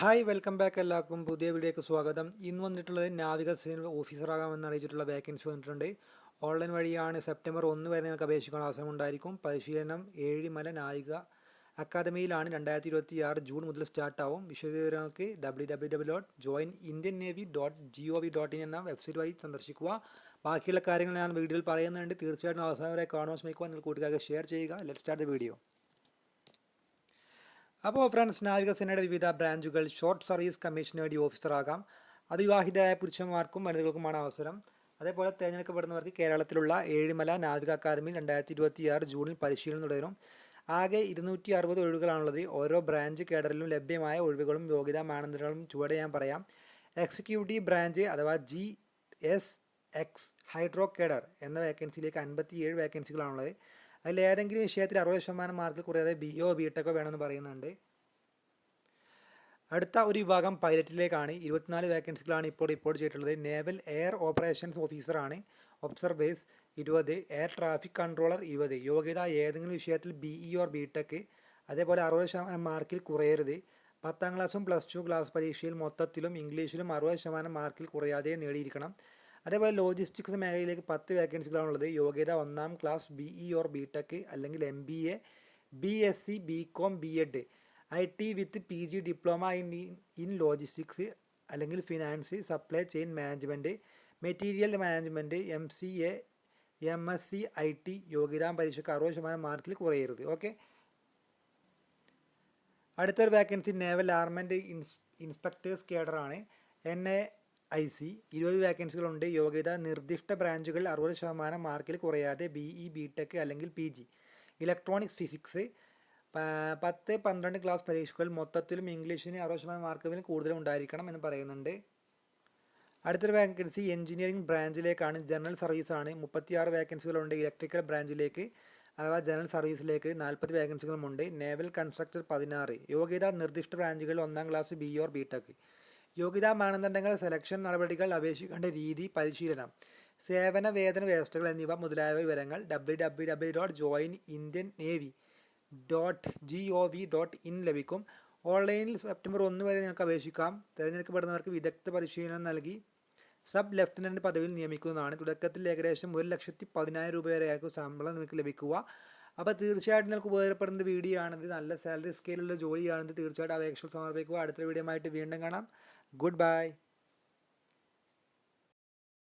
Hi welcome back എല്ലാവർക്കും. പുതിയ വീഡിയോയ്ക്ക് സ്വാഗതം. ഇന്ന് വന്നിട്ടുള്ളത് നാവിക സേന ഓഫീസറാകാമെന്ന് അറിയിച്ചിട്ടുള്ള വേക്കൻസി വന്നിട്ടുണ്ട്. ഓൺലൈൻ വഴിയാണ് സെപ്റ്റംബർ ഒന്ന് വരെ നിങ്ങൾക്ക് അപേക്ഷിക്കാൻ അവസരം ഉണ്ടായിരിക്കും. പരിശീലനം ഏഴിമല നായിക അക്കാദമിയിലാണ് രണ്ടായിരത്തി ഇരുപത്തി ആറ് ജൂൺ മുതൽ സ്റ്റാർട്ടാവും വിശദവിവരങ്ങൾക്ക് W W W dot join Indian navy dot G O V dot in എന്ന വെബ്സൈറ്റ് വഴി സന്ദർശിക്കുക. ബാക്കിയുള്ള കാര്യങ്ങൾ ഞാൻ വീഡിയോയിൽ പറയുന്നുണ്ട്. തീർച്ചയായിട്ടും അവസാനം വരെ കാണുവാൻ ശ്രമിക്കുക നിങ്ങൾ കൂട്ടുകാർക്ക് ഷെയർ ചെയ്യുക. ലെറ്റ് സ്റ്റാർട്ട് ദ വീഡിയോ അപ്പോൾ ഫ്രണ്ട്സ് നാവികസേനയുടെ വിവിധ ബ്രാഞ്ചുകൾ ഷോർട്ട് സർവീസ് കമ്മീഷന് വേണ്ടി അത് വിവാഹിതരായ പുരുഷന്മാർക്കും വനിതകൾക്കുമാണ് അവസരം. അതേപോലെ തിരഞ്ഞെടുക്കപ്പെടുന്നവർക്ക് കേരളത്തിലുള്ള ഏഴിമല നാവിക അക്കാദമി രണ്ടായിരത്തി ഇരുപത്തി ആറ് ജൂണിൽ പരിശീലനം തുടരും. ആകെ ഇരുന്നൂറ്റി അറുപത് ഒഴിവുകളാണുള്ളത്. ഓരോ ബ്രാഞ്ച് കേഡറിലും ലഭ്യമായ ഒഴിവുകളും യോഗ്യതാ മാനദണ്ഡങ്ങളും ചുവടെ ഞാൻ പറയാം. എക്സിക്യൂട്ടീവ് ബ്രാഞ്ച് അഥവാ G S X hydro cadre എന്ന വേക്കൻസിയിലേക്ക് അൻപത്തി ഏഴ് വേക്കൻസികളാണുള്ളത് അതിൽ ഏതെങ്കിലും വിഷയത്തിൽ അറുപത് ശതമാനം മാർക്കിൽ കുറയാതെ ബി ഒ ബി ടെക്കോ വേണമെന്ന് പറയുന്നുണ്ട്. അടുത്ത ഒരു വിഭാഗം പൈലറ്റിലേക്കാണ്. ഇരുപത്തിനാല് വേക്കൻസികളാണ് ഇപ്പോൾ റിപ്പോർട്ട് ചെയ്തിട്ടുള്ളത്. നേവൽ എയർ ഓപ്പറേഷൻസ് ഓഫീസറാണ് ഒബ്സർവേഴ്സ് ഇരുപത്. എയർ ട്രാഫിക് കൺട്രോളർ ഇരുപത്. യോഗ്യത ഏതെങ്കിലും വിഷയത്തിൽ B E or B tech അതേപോലെ അറുപത് ശതമാനം മാർക്കിൽ കുറയരുത്. പത്താം ക്ലാസ്സും പ്ലസ് ടു ക്ലാസ് പരീക്ഷയിൽ മൊത്തത്തിലും ഇംഗ്ലീഷിലും അറുപത് ശതമാനം മാർക്കിൽ കുറയാതെ നേടിയിരിക്കണം. അതേപോലെ ലോജിസ്റ്റിക്സ് മേഖലയിലേക്ക് പത്ത് വേക്കൻസികളാണുള്ളത് യോഗ്യത ഒന്നാം class B E or B tech അല്ലെങ്കിൽ M B A B S C B com B ed I T with P G diploma in in logistics അല്ലെങ്കിൽ finance supply chain management material management M C A M S C I T യോഗ്യതാ പരീക്ഷയ്ക്ക് അറുപത് ശതമാനം മാർക്കിൽ കുറയരുത്. Okay അടുത്തൊരു vacancy naval armament ins inspectors കേഡറാണ് N A I C ഇരുപത് വേക്കൻസികളുണ്ട് യോഗ്യത നിർദ്ദിഷ്ട ബ്രാഞ്ചുകൾ അറുപത് ശതമാനം മാർക്കിൽ കുറയാതെ ബി ഇ ബി ടെക് അല്ലെങ്കിൽ പി ജി ഇലക്ട്രോണിക്സ് ഫിസിക്സ് പത്ത് പന്ത്രണ്ട് ക്ലാസ് പരീക്ഷകൾ മൊത്തത്തിലും ഇംഗ്ലീഷിന് അറുപത് ശതമാനം മാർക്കിന് കൂടുതൽ ഉണ്ടായിരിക്കണം എന്ന് പറയുന്നുണ്ട്. അടുത്തൊരു വേക്കൻസി എഞ്ചിനീയറിംഗ് ബ്രാഞ്ചിലേക്കാണ് ജനറൽ സർവീസാണ് മുപ്പത്തിയാറ് വേക്കൻസികളുണ്ട് ഇലക്ട്രിക്കൽ ബ്രാഞ്ചിലേക്ക് അഥവാ ജനറൽ സർവീസിലേക്ക് നാൽപ്പത് വേക്കൻസികളുമുണ്ട് നേവൽ കൺസ്ട്രക്ടർ പതിനാറ്. യോഗ്യത നിർദ്ദിഷ്ട ബ്രാഞ്ചുകൾ ഒന്നാം class B or B tech യോഗ്യതാ മാനദണ്ഡങ്ങൾ സെലക്ഷൻ നടപടികൾ അപേക്ഷിക്കേണ്ട രീതി പരിശീലനം സേവന വേതന വ്യവസ്ഥകൾ എന്നിവ മുതലായ വിവരങ്ങൾ W W W dot join Indian navy dot G O V dot in ലഭിക്കും. ഓൺലൈനിൽ സെപ്റ്റംബർ ഒന്ന് വരെ നിങ്ങൾക്ക് അപേക്ഷിക്കാം. തിരഞ്ഞെടുക്കപ്പെടുന്നവർക്ക് വിദഗ്ധ പരിശീലനം നൽകി. സബ് ലെഫ്റ്റനന്റ് പദവിയിൽ നിയമിക്കുന്നതാണ്. തുടക്കത്തിൽ ഏകദേശം ഒരു ലക്ഷത്തി പതിനായിരം രൂപ വരെയായിരിക്കും ശമ്പളം നിങ്ങൾക്ക് ലഭിക്കുക. അപ്പോൾ തീർച്ചയായിട്ടും നിങ്ങൾക്ക് ഉപകാരപ്പെടുന്ന വീഡിയോ ആണിത് നല്ല സാലറി സ്കെയിലുള്ള ജോലിയാണിത് തീർച്ചയായിട്ടും അപേക്ഷകൾ സമർപ്പിക്കുക അടുത്ത വീഡിയോ ആയിട്ട് വീണ്ടും കാണാം. Good bye